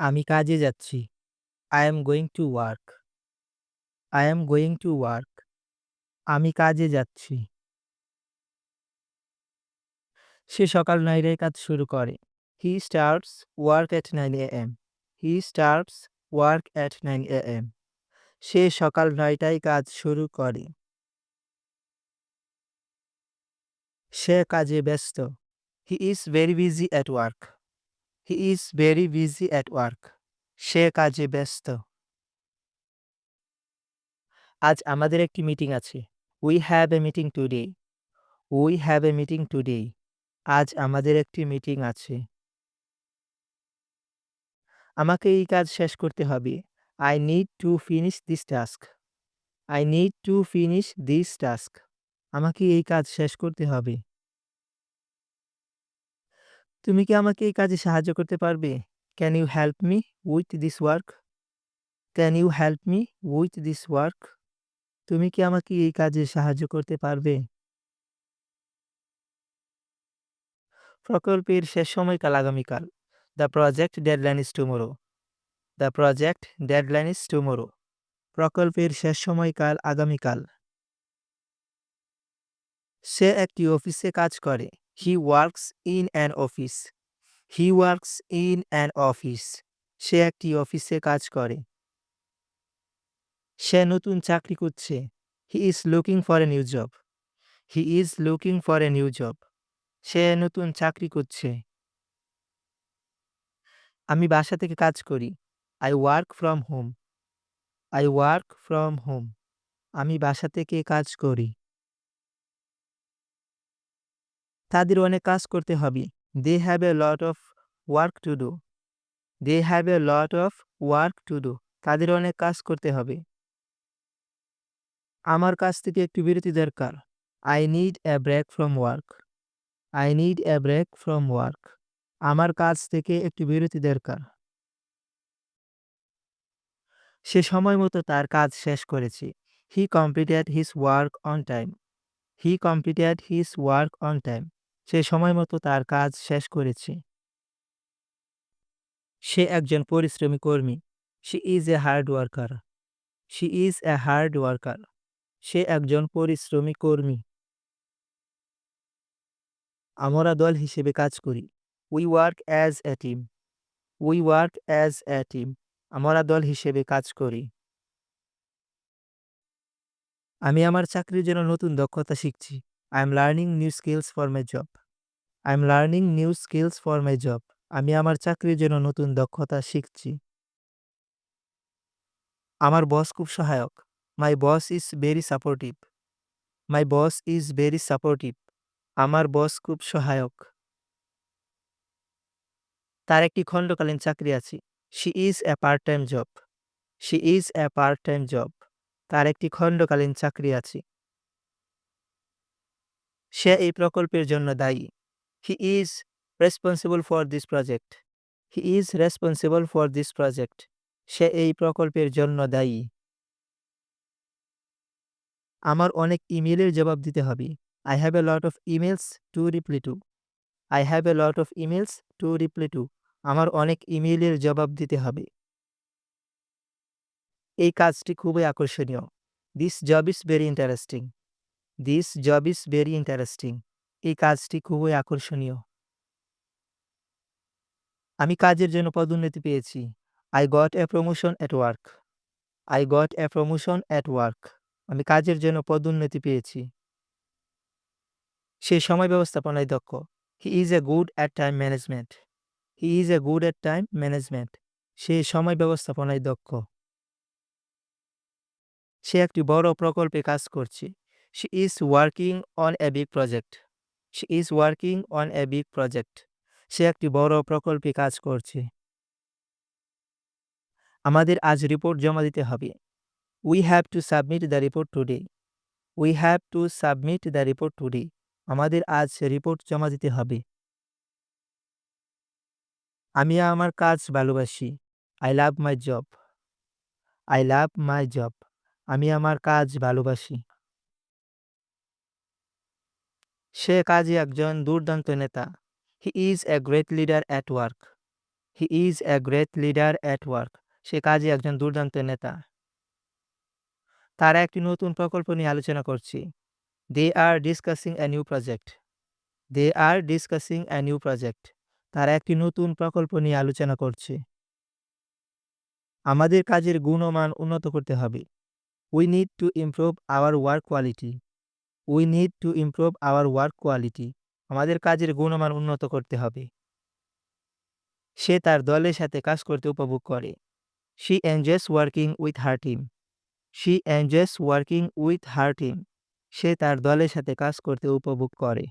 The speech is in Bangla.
আমি কাজে যাচ্ছি। I am going to work I am going to work আমি কাজে যাচ্ছি। সে সকাল নাইরে কাজ শুরু করে। He starts work at nine A M he starts work at nine A M সে সকাল নয়টায় কাজ শুরু করে। সে কাজে ব্যস্ত। He is very busy at work he is very busy at work সে কাজে ব্যস্ত। আজ আমাদের একটি মিটিং আছে। We have a meeting today we have a meeting today আজ আমাদের একটি মিটিং আছে। আমাকে এই কাজ শেষ করতে হবে। I need to finish this task I need to finish this task আমাকে এই কাজ শেষ করতে হবে। তুমি কি আমাকে এই কাজে সাহায্য করতে পারবে? Can you help me with this work can you help me with this work তুমি কি আমাকে এই কাজে সাহায্য করতে পারবে? প্রকল্পের শেষ সময়কাল আগামীকাল। The project deadline is tomorrow the project deadline is tomorrow প্রকল্পের শেষ সময়কাল আগামীকাল। সে একটি অফিসে কাজ করে। He works in an office. He works in an office. সে একটি অফিসে কাজ করে। সে নতুন চাকরি খুঁজছে। He is looking for a new job. He is looking for a new job. সে নতুন চাকরি খুঁজছে। আমি বাসা থেকে কাজ করি। I work from home. I work from home. আমি বাসা থেকে কাজ করি। তাদের অনেক কাজ করতে হবে। They have a lot of work to do they have a lot of work to do তাদের অনেক কাজ করতে হবে। আমার কাছ থেকে একটু বিরতি দরকার। I need a break from work I need a break from work আমার কাজ থেকে একটু বিরতি দরকার। সে সময় মতো তার কাজ শেষ করেছি। He completed his work on time he completed his work on time সে সময়মতো তার কাজ শেষ করেছে। সে একজন পরিশ্রমী কর্মী। She is a hard worker She is a hard worker সে একজন পরিশ্রমী কর্মী। আমরা দল হিসেবে কাজ করি। We work as a team. We work as a team. আমরা দল হিসেবে কাজ করি। আমি আমার চাকরির জন্য নতুন দক্ষতা শিখছি। I'm learning new skills for my job I am learning new skills for my job আমি আমার চাকরির জন্য নতুন দক্ষতা শিখছি। আমার বস খুব সহায়ক। My boss is very supportive my boss is very supportive আমার বস খুব সহায়ক। তার একটি খণ্ডকালীন চাকরি আছে। She is a part time job she is a part time job তার একটি খণ্ডকালীন চাকরি আছে। সে এই প্রকল্পের জন্য দায়ী। He is responsible for this project he is responsible for this project সে এই প্রকল্পের জন্য দায়ী। আমার অনেক ইমেলের জবাব দিতে হবে। I have a lot of emails to reply to I have a lot of emails to reply to আমার অনেক ইমেলের জবাব দিতে হবে। এই কাজটি খুবই আকর্ষণীয়। This job is very interesting this job is very interesting এই কাজটি খুবই আকর্ষণীয়। আমি কাজের জন্য পদোন্নতি পেয়েছি। I got a promotion at work I got a promotion at work আমি কাজের জন্য পদোন্নতি পেয়েছি। সে সময় ব্যবস্থাপনায় দক্ষ। He is a good at time management he is a good at time management সে সময় ব্যবস্থাপনায় দক্ষ। সে একটি বড় প্রকল্পে কাজ করছে। She is working on a big project. She is working on a big project. সে একটি বড় প্রকল্পে কাজ করছে। আমাদের আজ রিপোর্ট জমা দিতে হবে। We have to submit the report today. We have to submit the report today. আমাদের আজ রিপোর্ট জমা দিতে হবে। আমি আমার কাজ ভালোবাসি। I love my job. I love my job. আমি আমার কাজ ভালোবাসি। সে কাজে একজন দুর্দান্ত নেতা। He is a great leader at work he is a great leader at work সে কাজে একজন দুর্দান্ত নেতা। তারা একটি নতুন প্রকল্প নিয়ে আলোচনা করছে। They are discussing a new project they are discussing a new project তারা একটি নতুন প্রকল্প নিয়ে আলোচনা করছে। আমাদের কাজের গুণমান উন্নত করতে হবে। We need to improve our work quality we need to improve our work quality আমাদের কাজের গুণমান উন্নত করতে হবে। সে তার দলের সাথে কাজ করতে উপভোগ করে। She enjoys working with her team she enjoys working with her team সে তার দলের সাথে কাজ করতে উপভোগ করে।